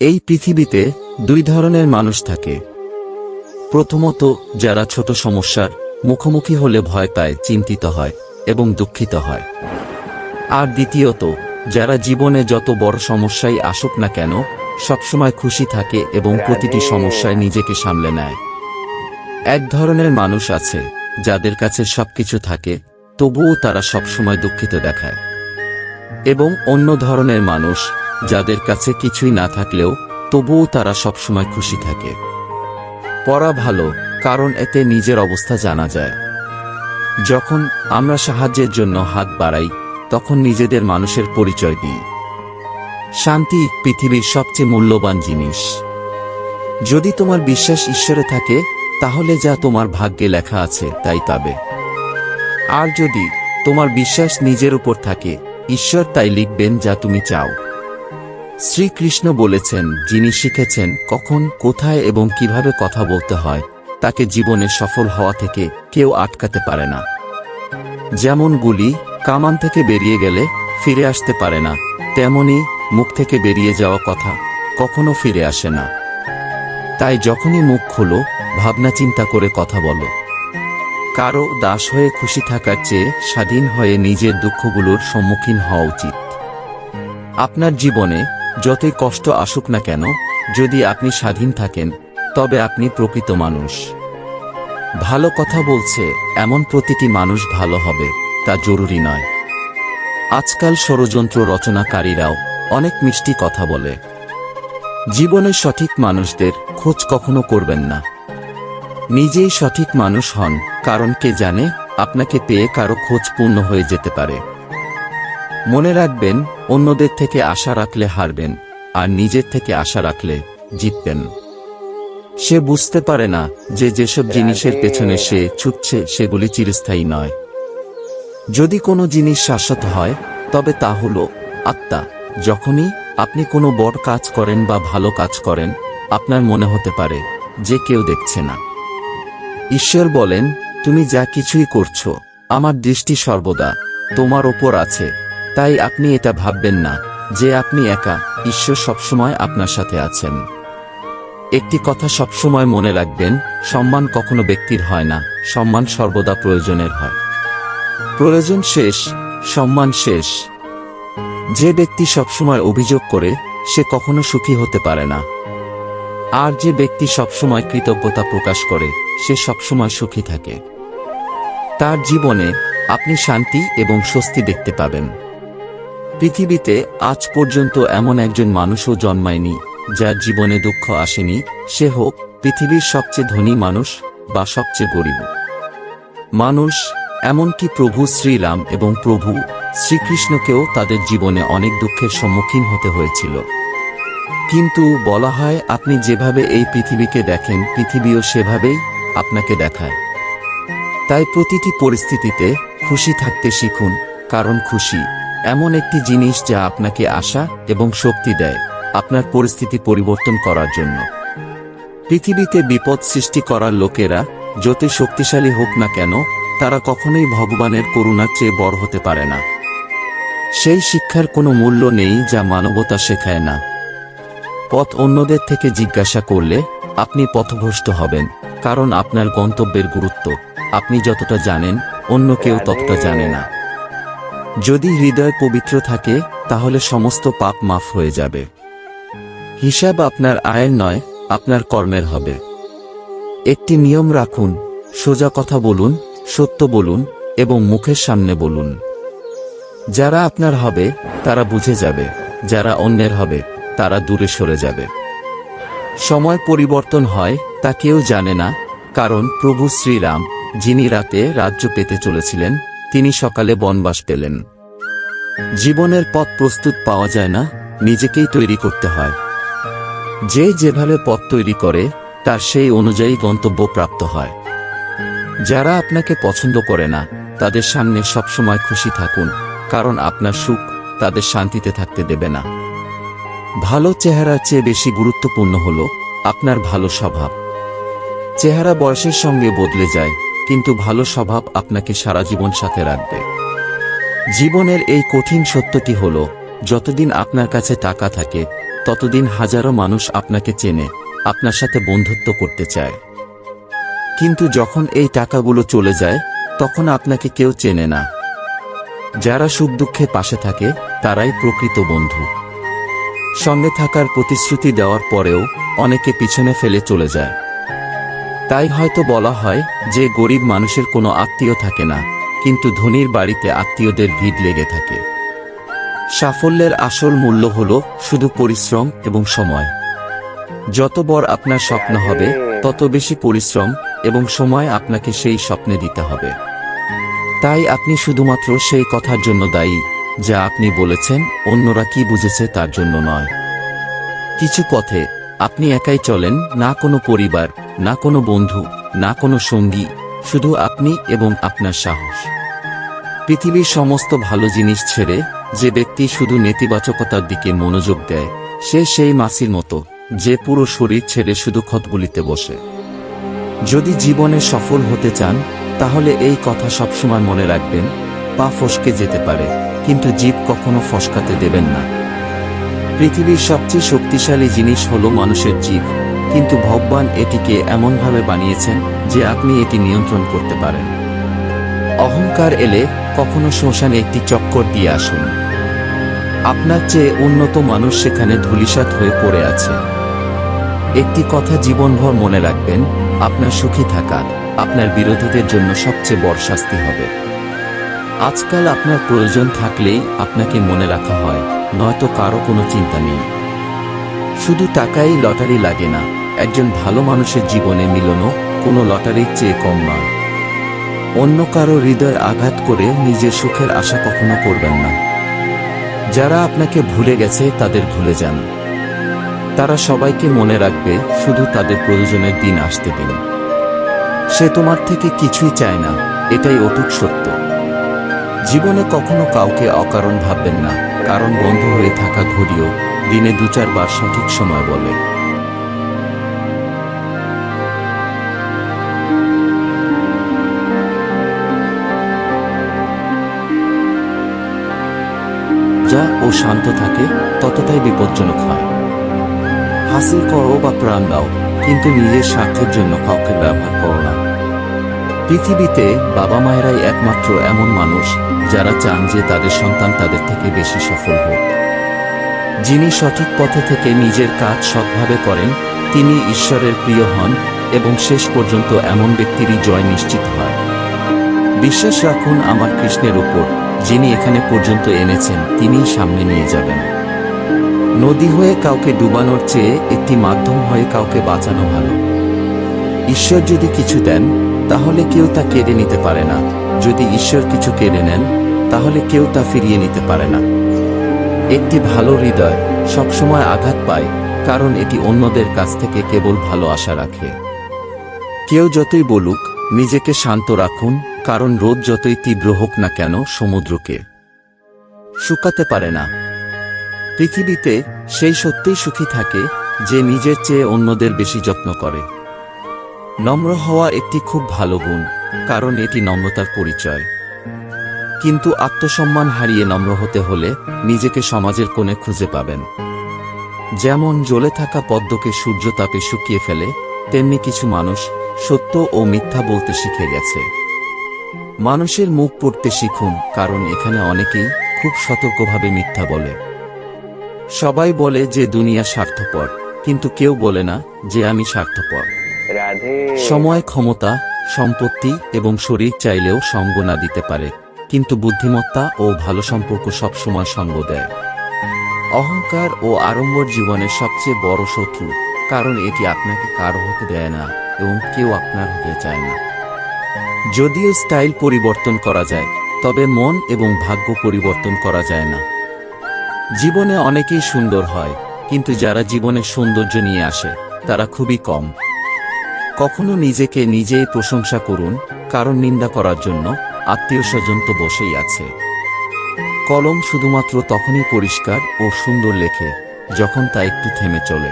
এই পৃথিবীতে দুই ধরনের মানুষ থাকে। প্রথমত, যারা ছোট সমস্যার মুখোমুখি হলে ভয় পায়, চিন্তিত হয় এবং দুঃখিত হয়। আর দ্বিতীয়ত, যারা জীবনে যত বড় সমস্যাই আসুক না কেন, সবসময় খুশি থাকে এবং প্রতিটি সমস্যায় নিজেকে সামলে নেয়। এক ধরনের মানুষ আছে, যাদের কাছে সবকিছু থাকে, তবুও তারা সবসময় দুঃখিত দেখায়। এবং অন্য ধরনের মানুষ যাদের কাছে কিছুই না থাকলেও তবুও তারা সবসময় খুশি থাকে। পড়া ভালো, কারণ এতে নিজের অবস্থা জানা যায়। যখন আমরা সাহায্যের জন্য হাত বাড়াই, তখন নিজেদের মানুষের পরিচয় দিই। শান্তি পৃথিবীর সবচেয়ে মূল্যবান জিনিস। যদি তোমার বিশ্বাস ঈশ্বরে থাকে, তাহলে যা তোমার ভাগ্যে লেখা আছে, তাই পাবে। আর যদি তোমার বিশ্বাস নিজের উপর থাকে, ঈশ্বর তাই লিখবেন যা তুমি চাও। শ্রীকৃষ্ণ বলেছেন, যিনি শিখেছেন কখন, কোথায় এবং কীভাবে কথা বলতে হয়, তাকে জীবনে সফল হওয়া থেকে কেউ আটকাতে পারে না। যেমন গুলি, কামান থেকে বেরিয়ে গেলে ফিরে আসতে পারে না, তেমনি মুখ থেকে বেরিয়ে যাওয়া কথা কখনো ফিরে আসে না। তাই যখনই মুখ খোলো, ভাবনা চিন্তা করে কথা বলো। কারও দাস হয়ে খুশি থাকার চেয়ে স্বাধীন হয়ে নিজের দুঃখগুলোর সম্মুখীন হওয়া উচিত। আপনার জীবনে যতই কষ্ট আসুক না কেন, যদি আপনি স্বাধীন থাকেন, তবে আপনি প্রকৃত মানুষ। ভালো কথা বলছে, এমন প্রতিটি মানুষ ভালো হবে, তা জরুরি নয়। আজকাল ষড়যন্ত্র রচনাকারীরাও অনেক মিষ্টি কথা বলে। জীবনে সঠিক মানুষদের খোঁজ কখনো করবেন না। নিজেই সঠিক মানুষ হন, কারণ কে জানে, আপনাকে পেয়ে কারও খোঁজ পূর্ণ হয়ে যেতে পারে। মনে রাখবেন, অন্যদের থেকে আশা রাখলে হারবেন, আর নিজের থেকে আশা রাখলে জিতবেন। সে বুঝতে পারে না যে যেসব জিনিসের পেছনে সে ছুটছে, সেগুলি চিরস্থায়ী নয়। যদি কোনো জিনিস শাশ্বত হয়, তবে তা হল আত্মা। যখনই আপনি কোনো বড় কাজ করেন বা ভালো কাজ করেন, আপনার মনে হতে পারে যে কেউ দেখছে না। ঈশ্বর বলেন, তুমি যা কিছুই করছ, আমার দৃষ্টি সর্বদা তোমার ওপর আছে। তাই আপনি এটা ভাববেন না, যে আপনি একা, ঈশ্বর সবসময় আপনার সাথে আছেন। একটি কথা সবসময় মনে রাখবেন, সম্মান কখনো ব্যক্তির হয় না, সম্মান সর্বদা প্রয়োজনের হয়। প্রয়োজন শেষ, সম্মান শেষ। যে ব্যক্তি সবসময় অভিযোগ করে, সে কখনো সুখী হতে পারে না। আর যে ব্যক্তি সবসময় কৃতজ্ঞতা প্রকাশ করে, সে সবসময় সুখী থাকে। তার জীবনে আপনি শান্তি এবং স্বস্তি দেখতে পাবেন। পৃথিবীতে আজ পর্যন্ত এমন একজন মানুষও জন্মায়নি, যার জীবনে দুঃখ আসেনি, সে হোক পৃথিবীর সবচেয়ে ধনী মানুষ বা সবচেয়ে গরিব। মানুষ, এমনকি প্রভু শ্রীরাম এবং প্রভু শ্রীকৃষ্ণকেও তাদের জীবনে অনেক দুঃখের সম্মুখীন হতে হয়েছিল। কিন্তু বলা হয়, আপনি যেভাবে এই পৃথিবীকে দেখেন, পৃথিবীও সেভাবেই আপনাকে দেখায়। তাই প্রতিটি পরিস্থিতিতে খুশি থাকতে শিখুন, কারণ খুশি এমন একটি জিনিস যা আপনাকে আশা এবং শক্তি দেয় আপনার পরিস্থিতি পরিবর্তন করার জন্য। পৃথিবীতে বিপদ সৃষ্টি করার লোকেরা যতই শক্তিশালী হোক না কেন, তারা কখনোই ভগবানের করুণার চেয়ে বড় হতে পারে না। সেই শিক্ষার কোনো মূল্য নেই যা মানবতা শেখায় না। পথ অন্যদের থেকে জিজ্ঞাসা করলে আপনি পথভ্রষ্ট হবেন, কারণ আপনার গন্তব্যের গুরুত্ব। আপনি যতটা জানেন, অন্য কেউ ততটা জানে না। যদি হৃদয় পবিত্র থাকে, তাহলে সমস্ত পাপ মাফ হয়ে যাবে। হিসাব আপনার আয়ের নয়, আপনার কর্মের হবে। একটি নিয়ম রাখুন, সোজা কথা বলুন, সত্য বলুন এবং মুখের সামনে বলুন। যারা আপনার হবে, তারা বুঝে যাবে। যারা অন্যের হবে, তারা দূরে সরে যাবে। সময় পরিবর্তন হয়, তা কেউ জানে না, কারণ প্রভু শ্রীরাম, যিনি রাতে রাজ্য পেতে চলেছিলেন তিনি সকালে বনবাস পেলেন। জীবনের পথ প্রস্তুত পাওয়া যায় না, নিজেকেই তৈরি করতে হয়। যে যেভাবে পথ তৈরি করে, তার সেই অনুযায়ী গন্তব্য প্রাপ্ত হয়। যারা আপনাকে পছন্দ করে না, তাদের সামনে সবসময় খুশি থাকুন, কারণ আপনার সুখ তাদের শান্তিতে থাকতে দেবে না। ভালো চেহারার চেয়ে বেশি গুরুত্বপূর্ণ হল আপনার ভালো স্বভাব। চেহারা বয়সের সঙ্গে বদলে যায় কিন্তু ভালো স্বভাব আপনাকে সারা জীবন সাথে রাখবে। জীবনের এই কঠিন সত্যটি হল, যতদিন আপনার কাছে টাকা থাকে, ততদিন হাজারো মানুষ আপনাকে চেনে, আপনার সাথে বন্ধুত্ব করতে চায়। কিন্তু যখন এই টাকাগুলো চলে যায়, তখন আপনাকে কেউ চেনে না। যারা সুখ দুঃখে পাশে থাকে, তারাই প্রকৃত বন্ধু। সঙ্গে থাকার প্রতিশ্রুতি দেওয়ার পরেও অনেকে পিছনে ফেলে চলে যায়। তাই হয়তো বলা হয় যে গরিব মানুষের কোনো আত্মীয় থাকে না, কিন্তু ধনীর বাড়িতে আত্মীয়দের ভিড় লেগে থাকে। সাফল্যের আসল মূল্য হল শুধু পরিশ্রম এবং সময়। যত বড় আপনার স্বপ্ন হবে, তত বেশি পরিশ্রম এবং সময় আপনাকে সেই স্বপ্নে দিতে হবে। তাই আপনি শুধুমাত্র সেই কথার জন্য দায়ী, যা আপনি বলেছেন, অন্যরা কি বুঝেছে তার জন্য নয়। কিছু পথে আপনি একাই চলেন, না কোনো পরিবার, না কোনো বন্ধু, না কোনো সঙ্গী, শুধু আপনি এবং আপনার সাহস। পৃথিবীর সমস্ত ভালো জিনিস ছেড়ে যে ব্যক্তি শুধু নেতিবাচকতার দিকে মনোযোগ দেয়, সে সেই মাসির মতো, যে পুরো শরীর ছেড়ে শুধু ক্ষতগুলিতে বসে। যদি জীবনে সফল হতে চান, তাহলে এই কথা সবসময় মনে রাখবেন, পা ফসকে যেতে পারে, কিন্তু জীব কখনো ফসকাতে দেবেন না। পৃথিবীর সবচেয়ে শক্তিশালী জিনিস হলো মানুষের জীব। কিন্তু ভগবান এটিকে এমনভাবে বানিয়েছেন যে আপনি এটি নিয়ন্ত্রণ করতে পারেন। অহংকার এলে কখনো শ্মশানে একটি চক্কর দিয়ে আসুন। আপনার চেয়ে উন্নত মানুষ সেখানে ধূলিসাৎ হয়ে পড়ে আছে। একটি কথা জীবনভর মনে রাখবেন, আপনার সুখী থাকা আপনার বিরোধীদের জন্য সবচেয়ে বড় শাস্তি হবে। আজকাল আপনার প্রয়োজন থাকলেই আপনাকে মনে রাখা হয়। নয়তো কারও কোনো চিন্তা নেই। শুধু টাকাই লটারি লাগে না, একজন ভালো মানুষের জীবনে মিলনও কোনো লটারির চেয়ে কম নয়। অন্য কারও হৃদয় আঘাত করে নিজের সুখের আশা কখনো করবেন না। যারা আপনাকে ভুলে গেছে, তাদের ভুলে যান। তারা সবাইকে মনে রাখবে, শুধু তাদের প্রয়োজনের দিন আসতে দিন। সে তোমার থেকে কিছুই চায় না, এটাই অটুট সত্য। জীবনে কখনো কাউকে অকারণ ভাববেন না। কারণ বন্ধ হয়ে থাকা ঘড়িও দিনে দু চারবার সঠিক সময় বলে। যা ও শান্ত থাকে, ততটাই বিপজ্জনক হয়। হাসিল করো বা প্রাণ দাও, কিন্তু নিজের স্বার্থের জন্য কাউকে ব্যবহার করো না। পৃথিবীতে বাবা মায়েরাই একমাত্র এমন মানুষ যারা চান যে তাদের সন্তান তাদের থেকে বেশি সফল হোক। যিনি সঠিক পথে থেকে নিজের কাজ সৎভাবে করেন, তিনি ঈশ্বরের প্রিয় হন এবং শেষ পর্যন্ত এমন ব্যক্তিরই জয় নিশ্চিত হয়। বিশ্বাস রাখুন, আমার কৃষ্ণের উপর যিনি এখানে পর্যন্ত এনেছেন, তিনিই সামনে নিয়ে যাবেন। নদী হয়ে কাউকে ডুবানোর চেয়ে একটি মাধ্যম হয়ে কাউকে বাঁচানো ভালো। ঈশ্বর যদি কিছু দেন, তাহলে কেউ তা কেড়ে নিতে পারে না। যদি ঈশ্বর কিছু কেড়ে নেন, তাহলে কেউ তা ফিরিয়ে নিতে পারে না। একটি ভালো হৃদয় সবসময় আঘাত পায়, কারণ এটি অন্যদের কাছ থেকে কেবল ভালো আশা রাখে। কেউ যতই বলুক, নিজেকে শান্ত রাখুন, কারণ রোদ যতই তীব্র হোক না কেন সমুদ্রকে শুকাতে পারে না। পৃথিবীতে সেই সত্যিই সুখী থাকে, যে নিজের চেয়ে অন্যদের বেশি যত্ন করে। নম্র হওয়া একটি খুব ভালো গুণ। কারণ এটি নম্রতার পরিচয়। কিন্তু আত্মসম্মান হারিয়ে নম্র হতে হলে নিজেকে সমাজের কোণে খুঁজে পাবেন। যেমন জ্বলে থাকা পদ্মকে সূর্যতাপে শুকিয়ে ফেলে তেমনি কিছু মানুষ সত্য ও মিথ্যা বলতে শিখে গেছে। মানুষের মুখ পড়তে শিখুন কারণ এখানে অনেকেই খুব সতর্কভাবে মিথ্যা বলে। সবাই বলে যে দুনিয়া স্বার্থপর কিন্তু কেউ বলে না যে আমি স্বার্থপর। সময় ক্ষমতা সম্পত্তি এবং শরীর চাইলেও সঙ্গ না দিতে পারে, কিন্তু বুদ্ধিমত্তা ও ভালো সম্পর্ক সবসময় সঙ্গ দেয়। অহংকার ও আড়ম্বর জীবনের সবচেয়ে বড় শত্রু, কারণ এটি আপনাকে কারও হতে দেয় না এবং কেউ আপনার হতে চায় না। যদিও স্টাইল পরিবর্তন করা যায়, তবে মন এবং ভাগ্য পরিবর্তন করা যায় না। জীবনে অনেকেই সুন্দর হয়, কিন্তু যারা জীবনে সৌন্দর্য নিয়ে আসে, তারা খুবই কম। কখনো নিজেকে নিজেই প্রশংসা করুন, কারণ নিন্দা করার জন্য আত্মীয় স্বজন তো বসেই আছে। কলম শুধুমাত্র তখনই পরিষ্কার ও সুন্দর লেখে, যখন তা একটু থেমে চলে।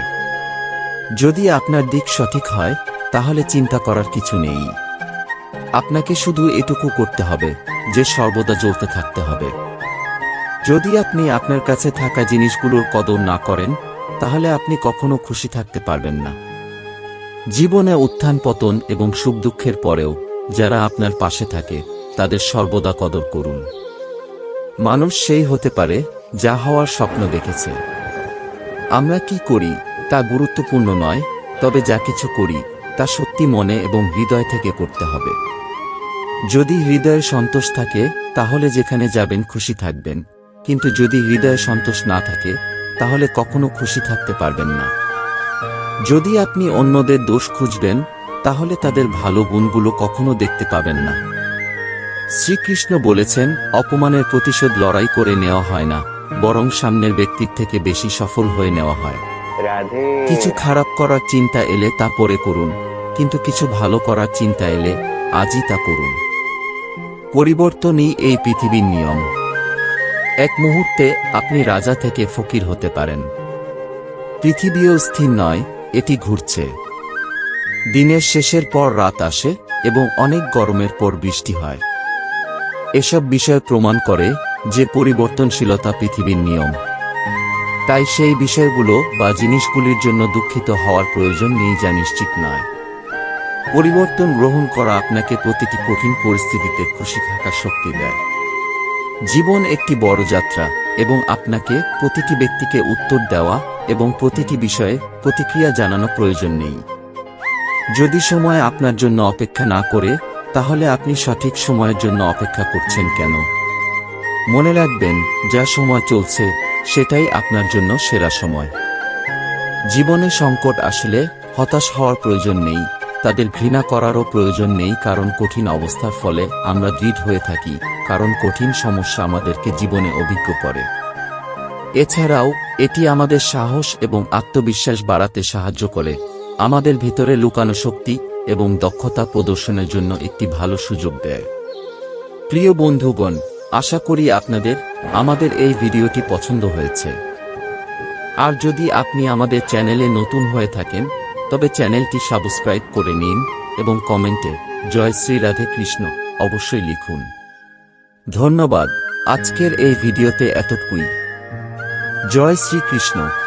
যদি আপনার দিক সঠিক হয়, তাহলে চিন্তা করার কিছু নেই। আপনাকে শুধু এটুকু করতে হবে, যে সর্বদা জ্বলতে থাকতে হবে। যদি আপনি আপনার কাছে থাকা জিনিসগুলোর কদর না করেন, তাহলে আপনি কখনো খুশি থাকতে পারবেন না। জীবনে উত্থান পতন এবং সুখ দুঃখের পরেও যারা আপনার পাশে থাকে, তাদের সর্বদা কদর করুন। মানুষ সেই হতে পারে যা হওয়ার স্বপ্ন দেখেছে। আমরা কি করি তা গুরুত্বপূর্ণ নয়, তবে যা কিছু করি তা সত্যি মনে এবং হৃদয় থেকে করতে হবে। যদি হৃদয়ে সন্তোষ থাকে, তাহলে যেখানে যাবেন খুশি থাকবেন। কিন্তু যদি হৃদয়ে সন্তোষ না থাকে, তাহলে কখনো খুশি থাকতে পারবেন না। যদি আপনি অন্যদের দোষ খুঁজবেন তাহলে তাদের ভালো গুণগুলো কখনো দেখতে পাবেন না। শ্রীকৃষ্ণ বলেছেন অপমানের প্রতিশোধ লড়াই করে নেওয়া হয় না বরং সামনের ব্যক্তির থেকে বেশি সফল হয়ে নেওয়া হয়। কিছু খারাপ করার চিন্তা এলে তা পরে করুন কিন্তু কিছু ভালো করার চিন্তা এলে আজই তা করুন। পরিবর্তনই এই পৃথিবীর নিয়ম। এক মুহূর্তে আপনি রাজা থেকে ফকির হতে পারেন। পৃথিবীও স্থির নয় এটি ঘুরছে। দিনের শেষের পর রাত আসে এবং অনেক গরমের পর বৃষ্টি হয়। এসব বিষয় প্রমাণ করে যে পরিবর্তনশীলতা পৃথিবীর নিয়ম। তাই সেই বিষয়গুলো বা জিনিসগুলির জন্য দুঃখিত হওয়ার প্রয়োজন নেই যা নিশ্চিত নয়। পরিবর্তন গ্রহণ করা আপনাকে প্রতিটি কঠিন পরিস্থিতিতে খুশি থাকার শক্তি দেয়। জীবন একটি বড় যাত্রা এবং আপনাকে প্রতিটি ব্যক্তিকে উত্তর দেওয়া এবং প্রতিটি বিষয়ে প্রতিক্রিয়া জানানো প্রয়োজন নেই। যদি সময় আপনার জন্য অপেক্ষা না করে, তাহলে আপনি সঠিক সময়ের জন্য অপেক্ষা করছেন কেন? মনে রাখবেন, যা সময় চলছে, সেটাই আপনার জন্য সেরা সময়। জীবনে সংকট আসলে হতাশ হওয়ার প্রয়োজন নেই। তাদের ঘৃণা করারও প্রয়োজন নেই কারণ কঠিন অবস্থার ফলে আমরা দৃঢ় হয়ে থাকি, কারণ কঠিন সমস্যা আমাদেরকে জীবনে অভিজ্ঞ করে। এছাড়াও, এটি আমাদের সাহস এবং আত্মবিশ্বাস বাড়াতে সাহায্য করে। আমাদের ভিতরে লুকানো শক্তি এবং দক্ষতা প্রদর্শনের জন্য একটি ভালো সুযোগ দেয়। প্রিয় বন্ধুগণ, আশা করি আপনাদের, আমাদের এই ভিডিওটি পছন্দ হয়েছে। আর যদি আপনি আমাদের চ্যানেলে নতুন হয়ে থাকেন তবে চ্যানেলটি সাবস্ক্রাইব করে নিন এবং কমেন্টে জয় শ্রী রাধে কৃষ্ণ অবশ্যই লিখুন। ধন্যবাদ। আজকের এই ভিডিওতে এতটুকুই। জয় শ্রীকৃষ্ণ